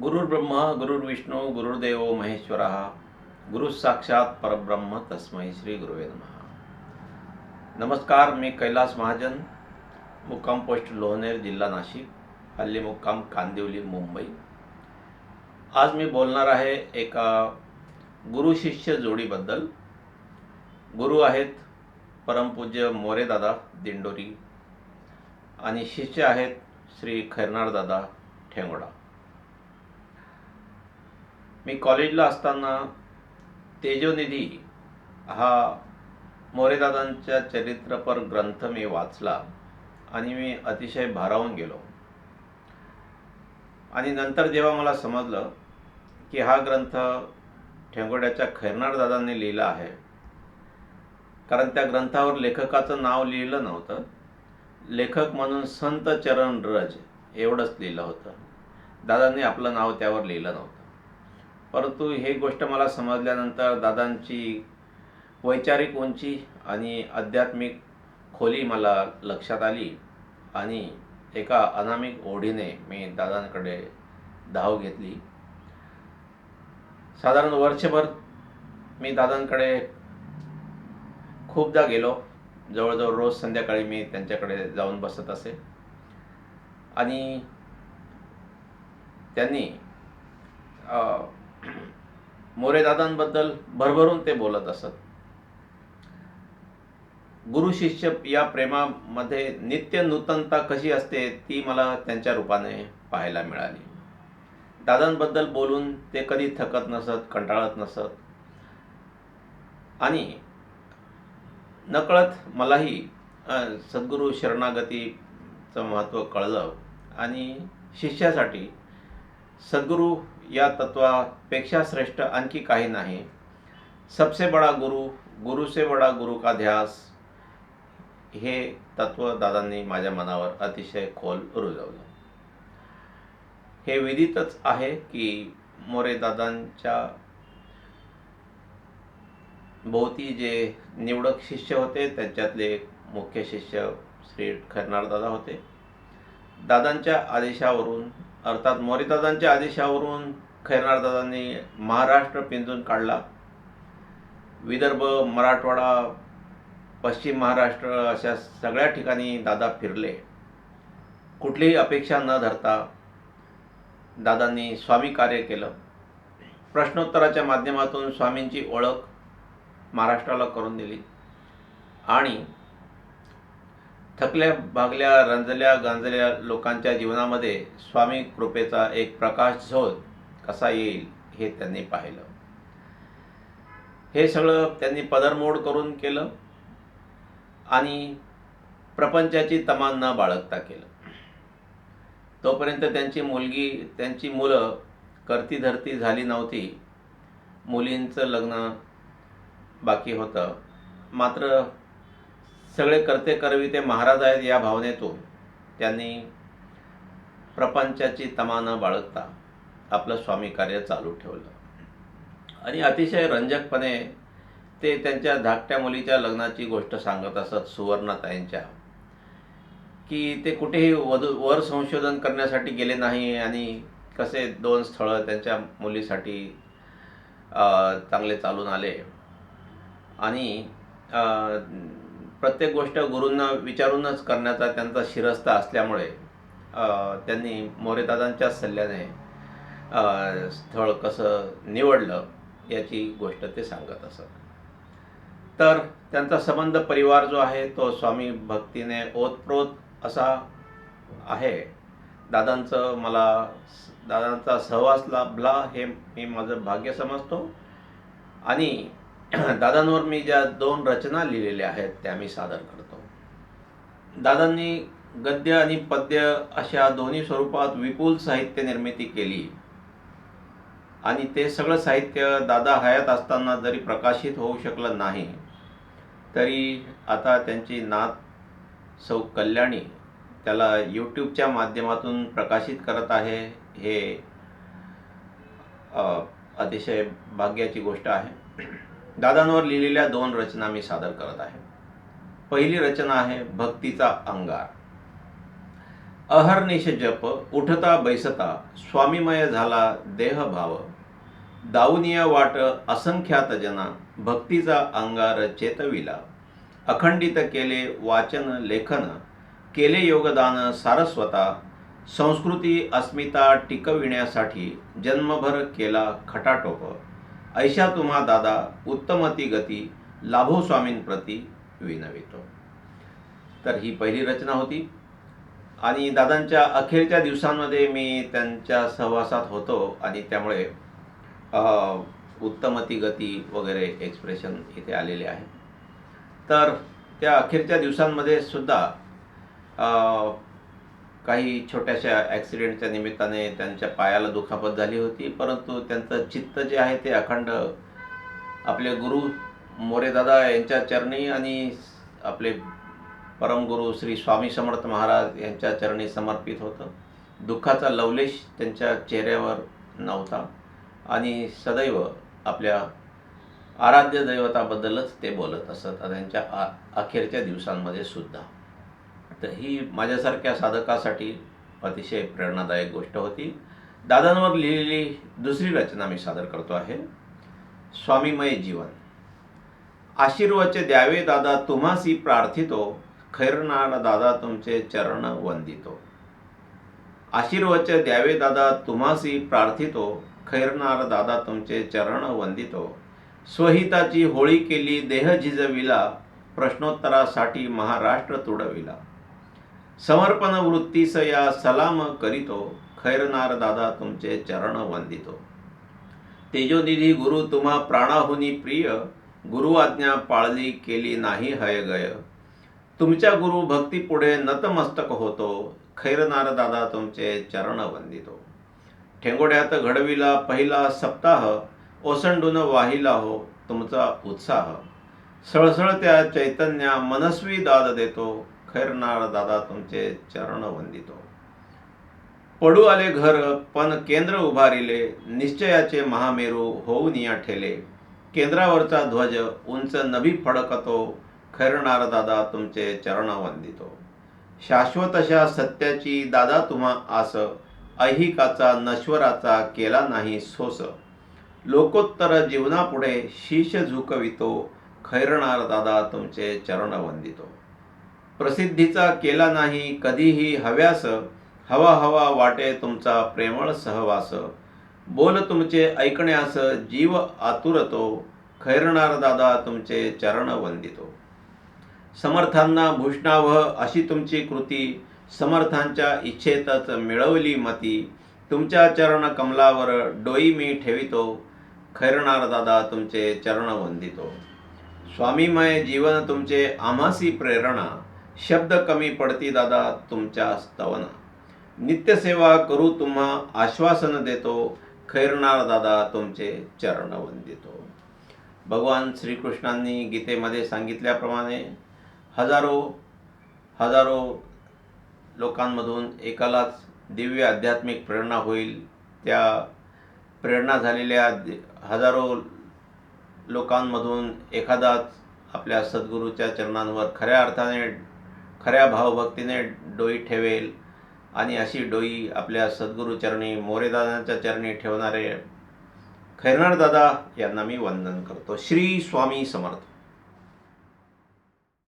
गुरुर्ब्रह्मा गुरुर्विष्णू गुरुर्देव महेश्वर गुरु साक्षात परब्रह्म तस्मै श्री गुरुवे नमः. नमस्कार मी कैलास महाजन मुक्काम पोस्ट लोहनेर जिल्हा नाशिक हल्ली मुक्काम कांदिवली मुंबई. आज मी बोलणार आहे एका गुरु शिष्य जोडीबद्दल. गुरु आहेत परमपूज्य मोरेदादा दिंडोरी आणि शिष्य आहेत श्री खैरनारदादा ठेंगोडा. मी कॉलेजला असताना तेजोनिधी हा मोरेदादांच्या चरित्रपर ग्रंथ मी वाचला आणि मी अतिशय भारावून गेलो. आणि नंतर जेव्हा मला समजलं की हा ग्रंथ ठेंगोड्याच्या खैरनारदादांनी लिहिला आहे कारण त्या ग्रंथावर लेखकाचं नाव लिहिलं नव्हतं. लेखक म्हणून संत चरण रज एवढंच लिहिलं होतं. दादांनी आपलं नाव त्यावर लिहिलं नव्हतं. परंतु हे गोष्ट मला समजल्यानंतर दादांची वैचारिक उंची आणि आध्यात्मिक खोली मला लक्षात आली आणि एका अनामिक ओढीने मी दादांकडे धाव घेतली. साधारण वर्षभर मी दादांकडे खूपदा गेलो. जवळजवळ रोज संध्याकाळी मी त्यांच्याकडे जाऊन बसत असे. आणि त्यांनी मोरेदादांबद्दल भरभरून ते बोलत असत. गुरु शिष्य या प्रेमामध्ये नित्य नूतनता कशी असते ती मला त्यांच्या रूपाने पाहायला मिळाली. दादांबद्दल बोलून ते कधी थकत नसत कंटाळत नसत. आणि नकळत मलाही सद्गुरू शरणागतीचं महत्त्व कळलं. आणि शिष्यासाठी सद्गुरू या तत्वापेक्षा श्रेष्ठ आणखी काही नाही. सबसे बडा गुरु गुरु से बडा गुरु का ध्यास हे तत्व दादांनी माझ्या मनावर अतिशय खोल रुजवलं. हे विदितच आहे की मोरे दादांच्या भोवती जे निवडक शिष्य होते त्यांच्यातले मुख्य शिष्य श्री खरनारदादा होते. दादांच्या आदेशावरून अर्थात मोरीदादांच्या आदेशावरून खैरनारदादांनी महाराष्ट्र पिंजून काढला. विदर्भ मराठवाडा पश्चिम महाराष्ट्र अशा सगळ्या ठिकाणी दादा फिरले. कुठलीही अपेक्षा न धरता दादांनी स्वामी कार्य केलं. प्रश्नोत्तराच्या माध्यमातून स्वामींची ओळख महाराष्ट्राला करून दिली. आणि थकल्या भागल्या रंजल्या गांजल्या लोकांच्या जीवनामध्ये स्वामी कृपेचा एक प्रकाश झोत कसा येईल हे त्यांनी पाहिलं. हे सगळं त्यांनी पदरमोड करून केलं आणि प्रपंचाची तमान न बाळगता केलं. तोपर्यंत त्यांची मुलगी त्यांची मुलं करती धरती झाली नव्हती. मुलींचं लग्न बाकी होतं. मात्र सगळे करते करवी ते महाराज आहेत या भावनेतून. त्यांनी प्रपंचाची तमा न बाळगता आपलं स्वामी कार्य चालू ठेवलं. आणि अतिशय रंजकपणे ते त्यांच्या धाकट्या मुलीच्या लग्नाची गोष्ट सांगत असत सुवर्णाताईंच्या की ते कुठेही वधू वर संशोधन करण्यासाठी गेले नाही आणि कसे दोन स्थळं त्यांच्या मुलीसाठी चांगले चालून आले. आणि प्रत्येक गोष्ट गुरूंना विचारूनच करण्याचा त्यांचा शिरस्ता असल्यामुळे त्यांनी मोरेदादांच्या सल्ल्याने स्थळ कसं निवडलं याची गोष्ट ते सांगत असत. तर त्यांचा संबंध परिवार जो आहे तो स्वामी भक्तीने ओतप्रोत असा आहे. दादांचं मला दादांचा सहवास लाभला हे मी माझं भाग्य समजतो. आणि दादांवर मी ज्या दोन रचना लिहिलेल्या आहेत त्या मी सादर करतो. दादांनी गद्य आणि पद्य अशा दोन्ही स्वरूपात विपुल साहित्य निर्मिती केली. आणि ते सगळं साहित्य दादा हयात असताना जरी प्रकाशित होऊ शकलं नाही तरी आता त्यांची नात सौ कल्याणी त्याला यूट्यूबच्या माध्यमातून प्रकाशित करत आहे हे अतिशय भाग्याची गोष्ट आहे. दादांवर लिहिलेल्या दोन रचना मी सादर करत आहे. पहिली रचना आहे भक्तीचा अंगार. अहर्निश जप उठता बैसता स्वामीमय झाला देह भाव. दावनिया वाट असंख्यात जना भक्तीचा अंगार चेतविला. अखंडित केले वाचन लेखन केले योगदान सारस्वता. संस्कृती अस्मिता टिकविण्यासाठी जन्मभर केला खटाटोप. ऐशा तुम्हा दादा उत्तमती गती लाभो स्वामींप्रती विनवितो. तर ही पहिली रचना होती. आणि दादांच्या अखेरच्या दिवसांमध्ये मी त्यांच्या सहवासात होतो आणि त्यामुळे उत्तमती गती वगैरे एक्सप्रेशन इथे आलेले आहे. तर त्या अखेरच्या दिवसांमध्ये सुद्धा काही छोट्याशा ॲक्सिडेंटच्या निमित्ताने त्यांच्या पायाला दुखापत झाली होती परंतु त्यांचं चित्त जे आहे ते अखंड आपले गुरु मोरेदादा यांच्या चरणी आणि आपले परमगुरू श्री स्वामी समर्थ महाराज यांच्या चरणी समर्पित होतं. दुःखाचा लवलेश त्यांच्या चेहऱ्यावर नव्हता आणि सदैव आपल्या आराध्य दैवताबद्दलच ते बोलत असत त्यांच्या आ अखेरच्या दिवसांमध्ये सुद्धा. तर ही माझ्यासारख्या साधकासाठी अतिशय प्रेरणादायक गोष्ट होती. दादांवर लिहिलेली दुसरी रचना मी सादर करतो आहे. स्वामीमय जीवन. आशीर्वचे द्यावे दादा तुम्हासी प्रार्थितो. खैरनार दादा तुमचे चरण वंदितो. आशीर्वचे द्यावे दादा तुम्हासी प्रार्थितो. खैरनार दादा तुमचे चरण वंदितो. स्वहिताची होळी केली देह झिजविला. प्रश्नोत्तरासाठी महाराष्ट्र तुडविला. समर्पण वृत्तीस या सलाम करीतो खैरनार दादा तुमचे चरण वंदितो. तेजोनिधी गुरु तुम्हा प्राणाहुनी प्रिय गुरु आज्ञा पाळली केली नाही हयगय तुमच्या गुरु भक्तीपुढे नतमस्तक होतो खैरनार दादा तुमचे चरण वंदितो. ठेंगोड्यात घडविला पहिला सप्ताह ओसंडून वाहिला हो तुमचा उत्साह. सळसळत्या चैतन्या मनस्वी दाद देतो खैरनाळ दादा तुमचे चरण वंदितो. पडू आले घर पण केंद्र उभारिले निश्चयाचे महामेरू होऊन या ठेले. केंद्रावरचा ध्वज उंच नभी फडकतो खैरनार दादा तुमचे चरण वंदितो. शाश्वतशा सत्याची दादा तुम्हा आस ऐहिकाचा नश्वराचा केला नाही सोस. लोकोत्तर जीवनापुढे शीश झुकवितो खैरणार दादा तुमचे चरण वंदितो. प्रसिद्धीचा केला नाही कधीही हव्यास हवा हवा वाटे तुमचा प्रेमळ सहवास. बोल तुमचे ऐकण्यास जीव आतुरतो खैरणार दादा तुमचे चरण वंदितो. समर्थांना भूषणावह अशी तुमची कृती समर्थांच्या इच्छेतच मिळवली मती. तुमच्या चरण कमलावर डोई मी ठेवितो खैरणार दादा तुमचे चरण वंदितो. स्वामीमय जीवन तुमचे आम्हासी प्रेरणा. शब्द कमी पडती दादा तुमच्या स्तवन. नित्यसेवा करू तुम्हा आश्वासन देतो खैरणार दादा तुमचे चरण वंदितो भगवान श्रीकृष्णांनी गीतेमध्ये सांगितल्याप्रमाणे हजारो हजारो लोकांमधून एकालाच दिव्य आध्यात्मिक प्रेरणा होईल. त्या प्रेरणा झालेल्या दि- हजारो लोकांमधून एखादाच आपल्या सद्गुरूच्या चरणांवर खऱ्या अर्थाने खऱ्या भावभक्तीने डोई ठेवेल आणि अशी डोई आपल्या सद्गुरू चरणी मोरेदादांच्या चरणी ठेवणारे खैरनार दादा यांना मी वंदन करतो. श्री स्वामी समर्थ.